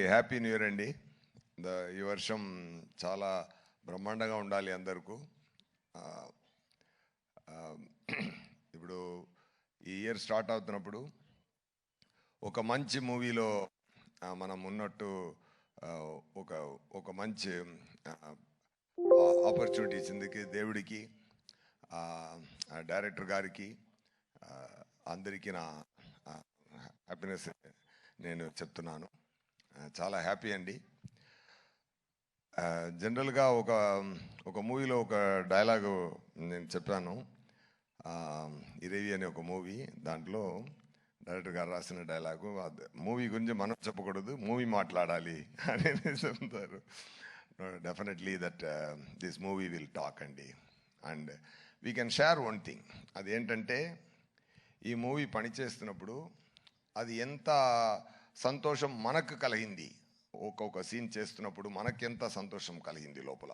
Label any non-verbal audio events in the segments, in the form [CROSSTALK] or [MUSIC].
Happy new year అండి. The ఈ వర్షం చాలా బ్రహ్మాండంగా ఉండాలి అందరికీ. ఇప్పుడు ఈ ఇయర్ స్టార్ట్ అవుతున్నప్పుడు ఒక మంచి మూవీలో మనం ఉన్నట్టు ఒక ఒక మంచి ఆపర్చునిటీ ఇచ్చిందికి దేవుడికి డైరెక్టర్ గారికి అందరికీ నా హ్యాపీనెస్ నేను చెప్తున్నాను. చాలా హ్యాపీ అండి. జనరల్గా ఒక ఒక మూవీలో ఒక డైలాగు నేను చెప్పాను. ఇరేవి అనే ఒక మూవీ. దాంట్లో డైరెక్టర్ గారు రాసిన డైలాగు మూవీ గురించి మనం చెప్పకూడదు మూవీ మాట్లాడాలి [LAUGHS] అని చెప్తారు. Definitely that this movie will talk అండి. And we can share one thing అదేంటంటే ఈ మూవీ పనిచేస్తున్నప్పుడు అది ఎంత సంతోషం మనకు కలిగింది. ఒక్కొక్క సీన్ చేస్తున్నప్పుడు మనకెంత సంతోషం కలిగింది లోపల?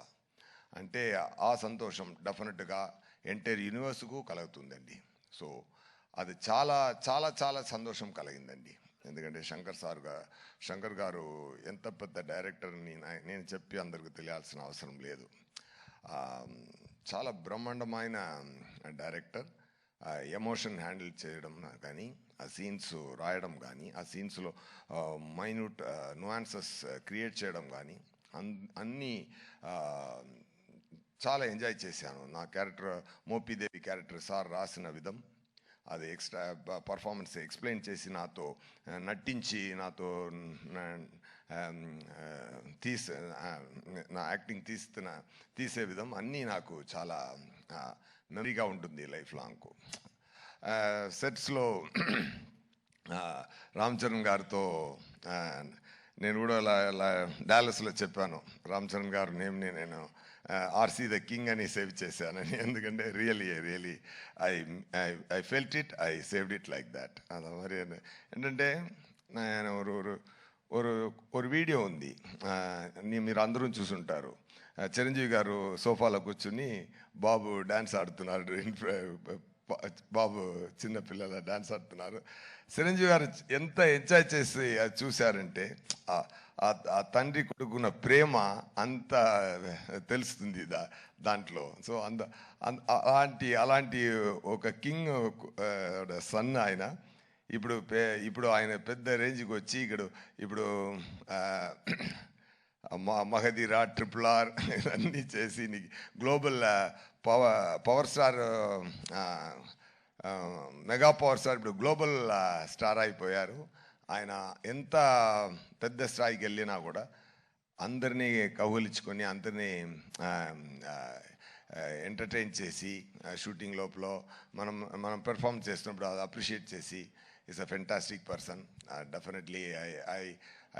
అంటే ఆ సంతోషం డెఫినెట్గా ఎంటైర్ యూనివర్స్కు కలుగుతుందండి. సో అది చాలా చాలా చాలా సంతోషం కలిగిందండి. ఎందుకంటే శంకర్ సార్ గారు శంకర్ గారు ఎంత పెద్ద డైరెక్టర్ని నేను చెప్పి అందరికి తెలియాల్సిన అవసరం లేదు. చాలా బ్రహ్మాండమైన డైరెక్టర్. ఎమోషన్ హ్యాండిల్ చేయడం కానీ ఆ సీన్స్ రాయడం కానీ ఆ సీన్స్లో మైన్యూట్ నువాన్సెస్ క్రియేట్ చేయడం కానీ అన్ అన్నీ చాలా ఎంజాయ్ చేశాను. నా క్యారెక్టర్ మోపిదేవి క్యారెక్టర్ సార్ రాసిన విధం అది ఎక్స్ట్రా పర్ఫార్మెన్స్ ఎక్స్ప్లెయిన్ చేసి నాతో నటించి నాతో తీసే నా యాక్టింగ్ తీస్తున్న తీసే విధం అన్నీ నాకు చాలా మెమరీగా ఉంటుంది లైఫ్ లాంగ్కు సెట్స్లో రామ్ చరణ్ గారితో ఆ, నేను కూడా అలా అలా డాలస్లో చెప్పాను రామ్ చరణ్ గారు నేమ్ని నేను ఆర్సీ ద కింగ్ అని సేవ్ చేశానని ఎందుకంటే really really I I felt it I saved it like that అది మరి ఏంటంటే నేను ஒரு ஒரு ஒரு ஒரு వీడియో ఉంది ఆ, నీ- మీరు అందరూ చూసుంటారు ఆ, చిరంజీవి గారు సోఫాలో కూర్చుని బాబు డాన్స్ ఆడుతున్నారు ఇన్ ఫ్ర- ప- బాబు చిన్న పిల్లల డాన్స్ ఆడుతున్నారు. చిరంజీవి గారు ఎంత ఎంజాయ్ చేసి అది చూశారంటే ఆ- తండ్రి కొడుకున్న ప్రేమ అంత తెలుస్తుంది దా దాంట్లో. సో అంద అలాంటి అలాంటి ఒక కింగ్ సన్ ఆయన. ఇప్పుడు పే- ఇప్పుడు ఆయన పెద్ద రేంజ్కి వచ్చి ఇక్కడ ఇప్పుడు మ- మహదీరా ట్రిపుల్ ఆర్ ఇవన్నీ చేసి నీకు global power power star mega power star ఇప్పుడు గ్లోబల్ స్టార్ అయిపోయారు. ఆయన ఎంత పెద్ద స్థాయికి వెళ్ళినా కూడా అందరినీ కౌగులించుకొని అందరినీ ఎంటర్టైన్ చేసి షూటింగ్ లోపల మనం మనం పెర్ఫామ్ చేస్తున్నప్పుడు అది అప్రిషియేట్ చేసి is a fantastic person definitely I I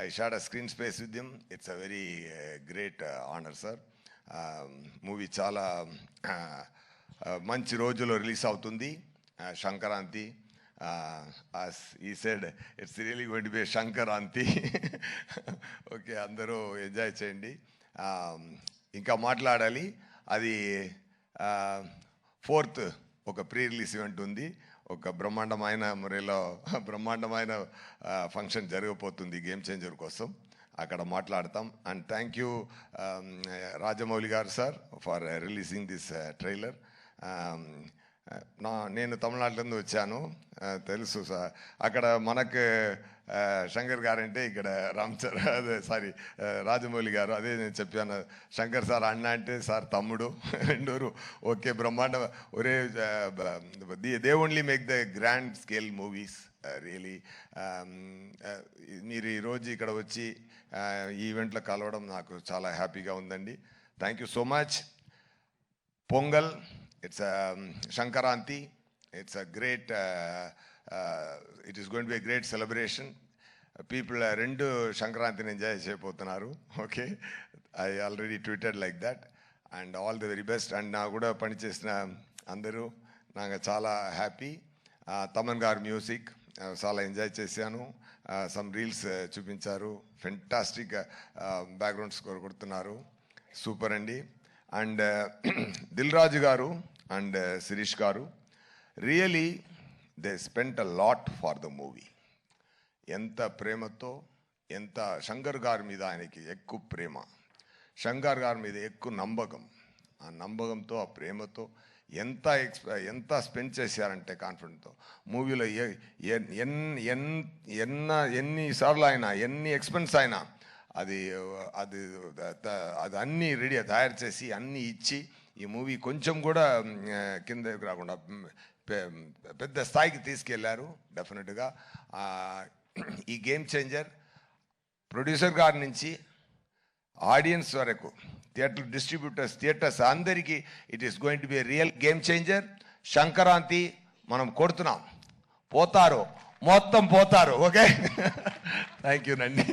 I shared a screen space with them it's a very great honour sir movie చాలా మంచి రోజులో రిలీజ్ అవుతుంది. సంక్రాంతి ఈ side it's really going be Sankranti. [LAUGHS] Okay అందరూ enjoy చేయండి. ఇంకా మాట్లాడాలి. అది ఫోర్త్ ఒక ప్రీ రిలీజ్ ఈవెంట్ ఉంది. ఒక బ్రహ్మాండమైన మురేలో [LAUGHS] బ్రహ్మాండమైన ఫంక్షన్ జరగబోతుంది గేమ్ చేంజర్ కోసం. అక్కడ మాట్లాడతాం. And thank you Rajamouli garu sir for releasing this trailer నా నేను తమిళనాడు నుంచి వచ్చాను uh, తెలుసు సార్ అక్కడ మనకు uh, శంకర్ గారంటే ఇక్కడ రామ్ చరణ్ అదే సారీ uh, రాజమౌళి గారు అదే నేను చెప్పాను. శంకర్ సార్ అన్న అంటే సార్ తమ్ముడు [LAUGHS] రెండూరు. ఓకే బ్రహ్మాండ ఒరే they only make the grand scale movies. Uh, really um, uh, మీరు ఈరోజు ఇక్కడ వచ్చి uh, ఈవెంట్లో కలవడం నాకు చాలా హ్యాపీగా ఉందండి. Thank you so much Pongal it's Sankranti it's a great it is going uh, great celebration people రెండు సంక్రాంతిని ఎంజాయ్ చేయబోతున్నారు. Okay I already tweeted like that and all the very best and నా కూడా పనిచేసిన అందరూ. నాకు చాలా హ్యాపీ తమన్ గారు మ్యూజిక్ చాలా ఎంజాయ్ చేశాను. సమ్ రీల్స్ చూపించారు. ఫెంటాస్టిక్ బ్యాక్గ్రౌండ్ స్కోర్ కొడుతున్నారు. సూపర్ అండి. And Dil Raju garu and Shirish garu really they spent a lot for the movie ఎంత ప్రేమతో ఎంత శంకర్ గారి మీద ఆయనకి ఎక్కువ ప్రేమ. శంకర్ గారి మీద ఎక్కువ నమ్మకం. ఆ నమ్మకంతో ఆ ప్రేమతో ఎంత ఎక్స్ ఎంత స్పెండ్ చేశారంటే కాన్ఫిడెంట్తో మూవీలో ఎ- ఎన్ ఎన్ ఎన్న ఎన్నిసార్లు అయినా ఎన్ని ఎక్స్పెన్స్ అయినా అది అది అది అన్నీ రెడీ తయారు చేసి అన్నీ ఇచ్చి ఈ మూవీ కొంచెం కూడా కింద కిందకి రాకుండా పెద్ద స్థాయికి తీసుకెళ్ళారు డెఫినెట్గా ఈ గేమ్ చేంజర్ ప్రొడ్యూసర్ గారి నుంచి ఆడియన్స్ వరకు థియేటర్ డిస్ట్రిబ్యూటర్స్ థియేటర్స్ అందరికీ it is going to be real game changer Sankranti మనం కొడుతున్నాం. పోతారు. మొత్తం పోతారు. ఓకే? థ్యాంక్ యూ నండి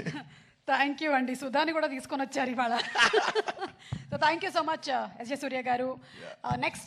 థ్యాంక్ యూ అండి సుధాని కూడా తీసుకొని వచ్చారు ఇవాళ. So thank you so much S J Surya garu. Next